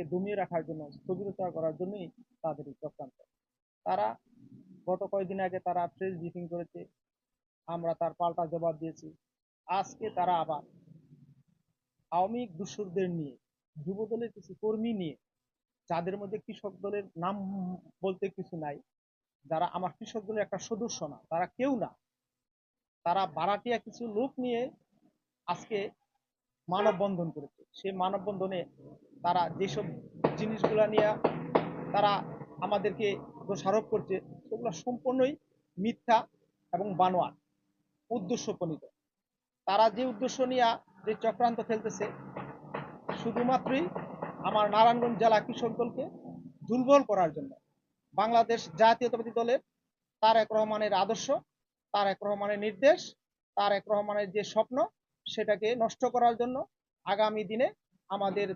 দলকে দমিয়ে রাখার জন্য, স্থবিরতা করার জন্যই তাদের এই চক্রান্ত। তারা গত কয়েকদিন আগে তারা প্রেস ব্রিফিং করেছে, আমরা তার পাল্টা জবাব দিয়েছি। আজকে তারা আবার আওয়ামী দূষরদের নিয়ে যুব দলের কিছু কর্মী নিয়ে, যাদের মধ্যে কৃষক দলের নাম বলতে কিছু নাই, যারা আমার কৃষক দলের একটা সদস্য না, তারা কেউ না, তারা বারাটিয়া কিছু লোক নিয়ে আজকে মানববন্ধন করেছে। সেই মানববন্ধনে তারা যেসব জিনিসগুলা নিয়ে তারা আমাদেরকে দোষারোপ করছে, সেগুলো সম্পূর্ণই মিথ্যা এবং বানোয়ার উদ্দেশ্য প্রণীত তারা যে উদ্দেশ্য নিয়ে যে চক্রান্ত খেলতেছে শুধুমাত্রই আমার নারায়ণগঞ্জ জেলা কৃষক দলকে দুর্বল করার জন্য। বাংলাদেশ জাতীয়তাবাদী দলের তারেক রহমানের আদর্শ, তারেক রহমানের নির্দেশ, তারেক রহমানের যে স্বপ্ন, সেটাকে নষ্ট করার জন্য আগামী দিনে আমাদের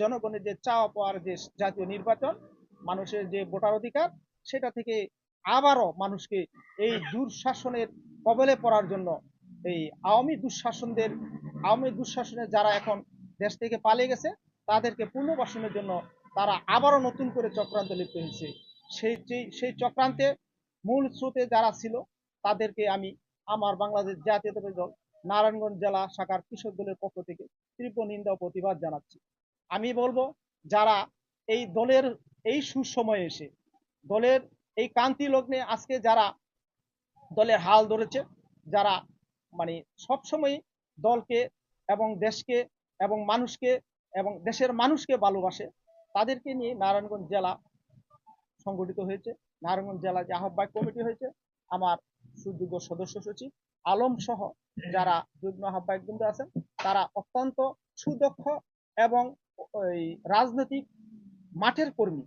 জনগণের যে চাওয়া পাওয়ার যে জাতীয় নির্বাচন, মানুষের যে ভোটার অধিকার, সেটা থেকে আবারও মানুষকে এই দুঃশাসনের কবলে পড়ার জন্য এই আওয়ামী দুঃশাসনদের, আওয়ামী দুঃশাসনে যারা এখন দেশ থেকে পালিয়ে গেছে, তাদেরকে পুনর্বাসনের জন্য তারা আবারও নতুন করে চক্রান্ত লিপ্ত হয়েছে। সেই সেই চক্রান্তে মূল স্রোতে যারা ছিল, তাদেরকে আমি আমার বাংলাদেশ জাতীয়তাবাদী দল, নারায়ণগঞ্জ জেলা শাখার কৃষক দলের পক্ষ থেকে তীব্র নিন্দা ও প্রতিবাদ জানাচ্ছি। আমি বলব, যারা এই দলের এই সুসময়ে এসে, দলের এই কান্তি লগ্নে আজকে যারা দলের হাল ধরেছে, যারা মানে সবসময় দলকে এবং দেশকে এবং মানুষকে এবং দেশের মানুষকে ভালোবাসে, তাদেরকে নিয়ে নারায়ণগঞ্জ জেলা সংগঠিত হয়েছে। নারায়ণগঞ্জ জেলা যে আহ্বায়ক কমিটি হয়েছে, আমার সুযোগ্য সদস্য সচিব আলম সহ যারা যুগ্ম আহ্বায়ক আছেন তারা অত্যন্ত সুদক্ষ এবং ওই রাজনৈতিক মাঠের কর্মী।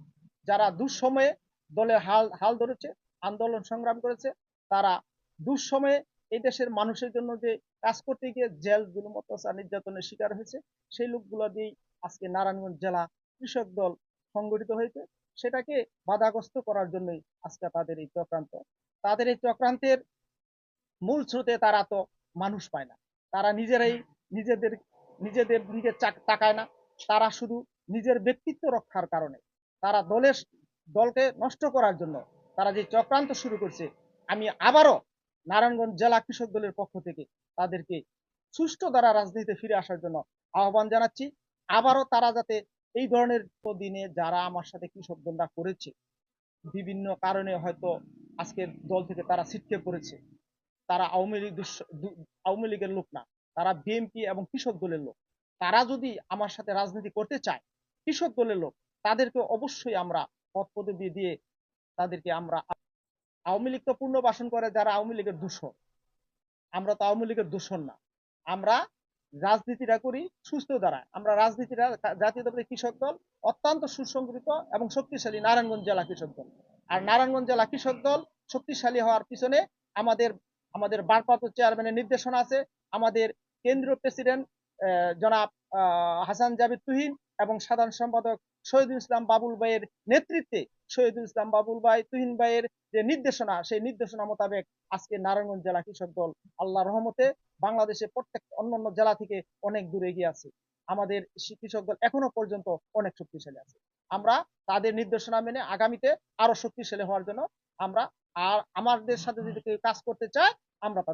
যারা দুঃসময়ে দলের হাল হাল ধরেছে, আন্দোলন সংগ্রাম করেছে, তারা দুঃসময়ে এই দেশের মানুষের জন্য যে কাজ করতে গিয়ে জেল, জুলুম, অত্যাচার, নির্যাতনের শিকার হয়েছে, সেই লোকগুলো দিয়েই আজকে নারায়ণগঞ্জ জেলা কৃষক দল সংগঠিত হয়েছে। সেটাকে বাধাগ্রস্ত করার জন্যই আজকে তাদের এই চক্রান্ত। তাদের এই চক্রান্তের মূল স্রোতে তারা তো মানুষ পায় না। তারা নিজেরাই নিজেদের নিজেদের দিকে তাকায় না। তারা শুধু নিজের ব্যক্তিত্ব রক্ষার কারণে। তারা দলের, দলকে নষ্ট করার জন্য তারা যে চক্রান্ত শুরু করছে, আমি আবারও নারায়ণগঞ্জ জেলা কৃষক দলের পক্ষ থেকে তাদেরকে সুষ্ঠু দ্বারা রাজনীতিতে ফিরে আসার জন্য আহ্বান জানাচ্ছি। আবারও তারা যাতে এই ধরনের দিনে যারা আমার সাথে কৃষক দলরা করেছে, বিভিন্ন কারণে হয়তো আজকের দল থেকে তারা ছিটকে পড়েছে। তারা আওয়ামী লীগ আওয়ামী লীগের লোক না। তারা বিএনপি এবং কৃষক দলের লোক। তারা যদি আমার সাথে রাজনীতি করতে চায়, কৃষক দলের লোক, তাদেরকে অবশ্যই আমরা পদ পদবি দিয়ে তাদেরকে আমরা আওয়ামী লীগ তো পুনর্বাসন করে যারা আওয়ামী লীগের দূষণ। আমরা তো আওয়ামী লীগের দূষণ না। আমরা রাজনীতিটা করি, সুস্থ দ্বারা। আমরা রাজনীতিটা জাতীয়তাবাদী কৃষক দল, অত্যন্ত সুসংগঠিত এবং শক্তিশালী নারায়ণগঞ্জ জেলা কৃষক দল। আর নারায়ণগঞ্জ জেলা কৃষক দল শক্তিশালী হওয়ার পিছনে আমাদের আমাদের ভারপ্রাপ্ত চেয়ারম্যানের নির্দেশনা আছে। আমাদের কেন্দ্রীয় প্রেসিডেন্ট জনাব হাসান জাবিদ তুহিন এবং সাধারণ সম্পাদক শহীদুল ইসলাম বাবুল ভাইয়ের নেতৃত্বে শহীদুল ইসলাম বাবুল ভাই তুহিন ভাইয়ের যে নির্দেশনা, সেই নির্দেশনা মোতাবেক আজকে নারায়ণগঞ্জ জেলা কৃষক দল আল্লাহ রহমতে বাংলাদেশে প্রত্যেক অন্যান্য জেলা থেকে অনেক দূরে এগিয়ে আছে। আমাদের কৃষক দল এখনও পর্যন্ত অনেক শক্তিশালী আছে। আমরা তাদের নির্দেশনা মেনে আগামীতে আরও শক্তিশালী হওয়ার জন্য আমরা আর আমাদের সাথে যদি কেউ কাজ করতে চায়, আমরা তাদের